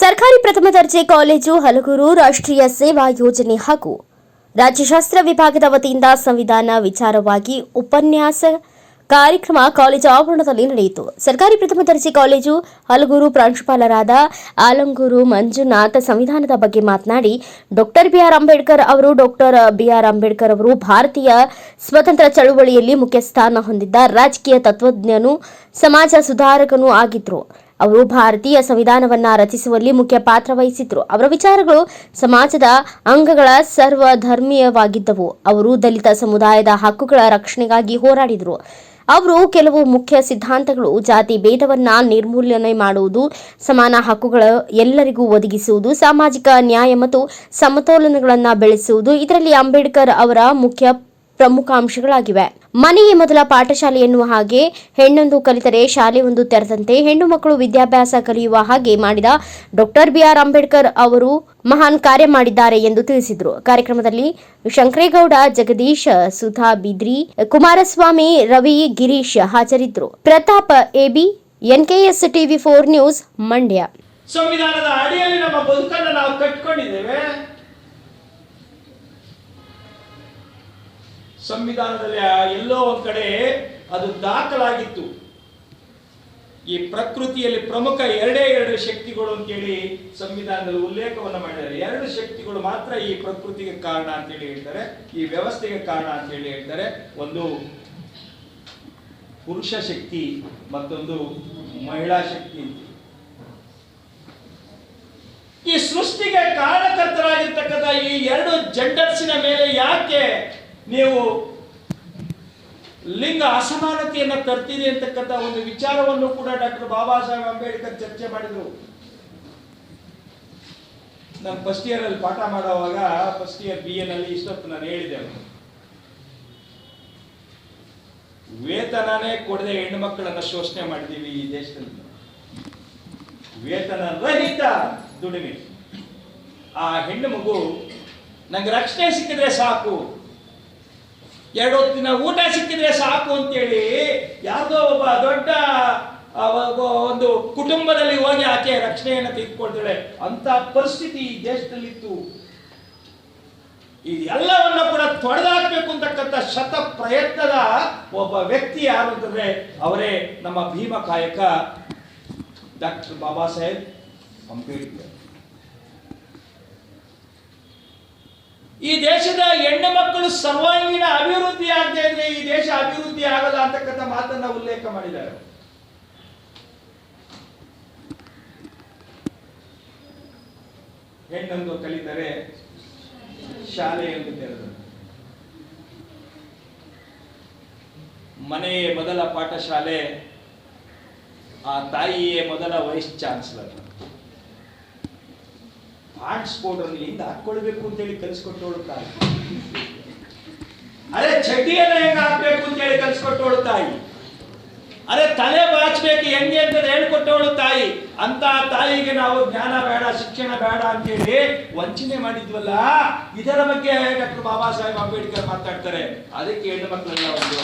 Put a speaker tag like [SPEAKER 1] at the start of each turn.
[SPEAKER 1] ಸರ್ಕಾರಿ ಪ್ರಥಮ ದರ್ಜೆ ಕಾಲೇಜು, ಹಲಗೂರು ರಾಷ್ಟ್ರೀಯ ಸೇವಾ ಯೋಜನೆ ಹಾಗೂ ರಾಜ್ಯಶಾಸ್ತ್ರ ವಿಭಾಗದ ವತಿಯಿಂದ ಸಂವಿಧಾನ ವಿಚಾರವಾಗಿ ಉಪನ್ಯಾಸ ಕಾರ್ಯಕ್ರಮ ಕಾಲೇಜು ಆವರಣದಲ್ಲಿ ನಡೆಯಿತು. ಸರ್ಕಾರಿ ಪ್ರಥಮ ದರ್ಜೆ ಕಾಲೇಜು, ಹಲಗೂರು ಪ್ರಾಂಶುಪಾಲರಾದ ಆಲಂಗೂರು ಮಂಜುನಾಥ್ ಸಂವಿಧಾನದ ಬಗ್ಗೆ ಮಾತನಾಡಿ, ಡಾಕ್ಟರ್ ಬಿ ಆರ್ ಅಂಬೇಡ್ಕರ್ ಅವರು, ಡಾಕ್ಟರ್ ಬಿ ಆರ್ ಅಂಬೇಡ್ಕರ್ ಅವರು ಭಾರತೀಯ ಸ್ವತಂತ್ರ ಚಳುವಳಿಯಲ್ಲಿ ಮುಖ್ಯ ಸ್ಥಾನ ಹೊಂದಿದ್ದ ರಾಜಕೀಯ ತತ್ವಜ್ಞನು, ಸಮಾಜ ಸುಧಾರಕನೂ ಆಗಿದ್ರು. ಅವರು ಭಾರತೀಯ ಸಂವಿಧಾನವನ್ನ ರಚಿಸುವಲ್ಲಿ ಮುಖ್ಯ ಪಾತ್ರ ವಹಿಸಿದ್ರು. ಅವರ ವಿಚಾರಗಳು ಸಮಾಜದ ಅಂಗಗಳ ಸರ್ವಧರ್ಮೀಯವಾಗಿದ್ದವು. ಅವರು ದಲಿತ ಸಮುದಾಯದ ಹಕ್ಕುಗಳ ರಕ್ಷಣೆಗಾಗಿ ಹೋರಾಡಿದರು. ಅವರು ಕೆಲವು ಮುಖ್ಯ ಸಿದ್ಧಾಂತಗಳು, ಜಾತಿ ಭೇದವನ್ನ ನಿರ್ಮೂಲನೆ ಮಾಡುವುದು, ಸಮಾನ ಹಕ್ಕುಗಳ ಎಲ್ಲರಿಗೂ ಒದಗಿಸುವುದು, ಸಾಮಾಜಿಕ ನ್ಯಾಯ ಮತ್ತು ಸಮತೋಲನಗಳನ್ನು ಬೆಳೆಸುವುದು, ಇದರಲ್ಲಿ ಅಂಬೇಡ್ಕರ್ ಅವರ ಮುಖ್ಯ ಪ್ರಮುಖ ಅಂಶಗಳಾಗಿವೆ. ಮನೆಯೇ ಮೊದಲ ಪಾಠಶಾಲೆ ಎನ್ನುವ ಹಾಗೆ ಹೆಣ್ಣೊಂದು ಕಲಿತರೆ ಶಾಲೆ ಒಂದು ತೆರೆದಂತೆ ಹೆಣ್ಣು ಮಕ್ಕಳು ವಿದ್ಯಾಭ್ಯಾಸ ಕಲಿಯುವ ಹಾಗೆ ಮಾಡಿದ ಡಾಕ್ಟರ್ ಬಿಆರ್ ಅಂಬೇಡ್ಕರ್ ಅವರು ಮಹಾನ್ ಕಾರ್ಯ ಮಾಡಿದ್ದಾರೆ ಎಂದು ತಿಳಿಸಿದರು. ಕಾರ್ಯಕ್ರಮದಲ್ಲಿ ಶಂಕರೇಗೌಡ, ಜಗದೀಶ್, ಸುಧಾ ಬಿದ್ರಿ, ಕುಮಾರಸ್ವಾಮಿ, ರವಿ, ಗಿರೀಶ್ ಹಾಜರಿದ್ದರು. Pratap AB, NKS TV four news, Mandya.
[SPEAKER 2] ಸಂವಿಧಾನದ ಅಡಿಯಲ್ಲಿ ನಮ್ಮ ಬದುಕನ್ನು ನಾವು ಕಟ್ಕೊಂಡಿದ್ದೇವೆ. ಸಂವಿಧಾನದಲ್ಲಿ ಎಲ್ಲೋ ಒಂದು ಕಡೆ ಅದು ದಾಖಲಾಗಿತ್ತು. ಈ ಪ್ರಕೃತಿಯಲ್ಲಿ ಪ್ರಮುಖ ಎರಡೇ ಎರಡು ಶಕ್ತಿಗಳು ಅಂತೇಳಿ ಸಂವಿಧಾನದಲ್ಲಿ ಉಲ್ಲೇಖವನ್ನು ಮಾಡಿದ್ದಾರೆ. ಎರಡು ಶಕ್ತಿಗಳು ಮಾತ್ರ ಈ ಪ್ರಕೃತಿಗೆ ಕಾರಣ ಅಂತೇಳಿ ಹೇಳ್ತಾರೆ, ಈ ವ್ಯವಸ್ಥೆಗೆ ಕಾರಣ ಅಂತೇಳಿ ಹೇಳ್ತಾರೆ. ಒಂದು ಪುರುಷ ಶಕ್ತಿ, ಮತ್ತೊಂದು ಮಹಿಳಾ ಶಕ್ತಿ. ಈ ಸೃಷ್ಟಿಗೆ ಕಾರಣಕರ್ತರಾಗಿರ್ತಕ್ಕಂಥ ಈ ಎರಡು ಜೆಂಡರ್ಸಿನ ಮೇಲೆ ಯಾಕೆ ನೀವು ಲಿಂಗ ಅಸಮಾನತೆಯನ್ನು ತರ್ತೀರಿ ಅಂತಕ್ಕಂಥ ಒಂದು ವಿಚಾರವನ್ನು ಕೂಡ ಡಾಕ್ಟರ್ ಬಾಬಾ ಸಾಹೇಬ್ ಅಂಬೇಡ್ಕರ್ ಚರ್ಚೆ ಮಾಡಿದ್ರು. ನಾನು ಫಸ್ಟ್ ಇಯರ್ ಅಲ್ಲಿ ಪಾಠ ಮಾಡುವಾಗ ಫಸ್ಟ್ ಇಯರ್ ಬಿ ಎನ್ ಅಲ್ಲಿ ಇಷ್ಟೊತ್ತು ನಾನು ಹೇಳಿದೆ. ವೇತನನೇ ಕೊಡದೆ ಹೆಣ್ಣು ಮಕ್ಕಳನ್ನ ಶೋಷಣೆ ಮಾಡಿದೀವಿ ಈ ದೇಶದಲ್ಲಿ. ವೇತನ ರಹಿತ ದುಡಿಮೆ. ಆ ಹೆಣ್ಣು ಮಗು ನಂಗೆ ರಕ್ಷಣೆ ಸಿಕ್ಕಿದ್ರೆ ಸಾಕು. ಎರಡು ಹೊತ್ತಿನ ಊಟ ಸಿಕ್ಕಿದ್ರೆ ಸಾಕು ಅಂತೇಳಿ ಯಾವುದೋ ಒಬ್ಬ ದೊಡ್ಡ ಒಂದು ಕುಟುಂಬದಲ್ಲಿ ಹೋಗಿ ಆಕೆ ರಕ್ಷಣೆಯನ್ನು ತೆಗೆದುಕೊಳ್ತಾಳೆ. ಅಂತ ಪರಿಸ್ಥಿತಿ ಈ ದೇಶದಲ್ಲಿತ್ತು. ಇದೆಲ್ಲವನ್ನ ಕೂಡ ತೊಡೆದಾಕ್ಬೇಕು ಅಂತಕ್ಕಂಥ ಶತ ಪ್ರಯತ್ನದ ಒಬ್ಬ ವ್ಯಕ್ತಿ ಯಾರು ಅಂತಂದ್ರೆ ಅವರೇ ನಮ್ಮ ಭೀಮ ಕಾಯಕ ಡಾಕ್ಟರ್ ಬಾಬಾ ಸಾಹೇಬ್ ಅಂಬೇಡ್ಕರ್. ಈ ದೇಶದ ಹೆಣ್ಣು ಮಕ್ಕಳು ಸರ್ವಾಂಗೀಣ ಅಭಿವೃದ್ಧಿ ಆಗದೆ ಇದ್ರೆ ಈ ದೇಶ ಅಭಿವೃದ್ಧಿ ಆಗಲ್ಲ ಅಂತಕ್ಕಂಥ ಮಾತನ್ನ ಉಲ್ಲೇಖ ಮಾಡಿದ್ದಾರೆ. ಹೆಣ್ಣೊಂದು ಕಲಿತರೆ ಶಾಲೆಯೊಂದು ತೆರೆದರು. ಮನೆಯೇ ಮೊದಲ ಪಾಠಶಾಲೆ, ಆ ತಾಯಿಯೇ ಮೊದಲ ವೈಸ್ ಚಾನ್ಸಲರ್. ಆರ್ಟ್ಸ್ ಅಲ್ಲಿ ಹಿಂದೆ ಹಾಕೊಳ್ಬೇಕು ಅಂತೇಳಿ ಕಲಿಸ್ಕೊಟ್ಟು ತಾಯಿ ಅರೆ ಚಡ್ಡಿಯನ್ನ ಹೆಂಗ ಹಾಕ್ಬೇಕು ಅಂತೇಳಿ ಕಲಿಸ್ಕೊಟ್ಟೋಳು ತಾಯಿ ಅರೆ ತಲೆ ಬಾಚ್ಬೇಕು ಹೆಂಗೆ ಅಂತ ಹೇಳ್ಕೊಟ್ಟವಳು ತಾಯಿ ಅಂತ ತಾಯಿಗೆ ನಾವು ಜ್ಞಾನ ಬೇಡ, ಶಿಕ್ಷಣ ಬೇಡ ಅಂತೇಳಿ ವಂಚನೆ ಮಾಡಿದ್ವಲ್ಲ, ಇದರ ಬಗ್ಗೆ ಡಾಕ್ಟರ್ ಬಾಬಾ ಸಾಹೇಬ್ ಅಂಬೇಡ್ಕರ್ ಮಾತಾಡ್ತಾರೆ. ಅದಕ್ಕೆ ಹೆಣ್ಣು ಮಕ್ಕಳೆಲ್ಲ ಒಂದು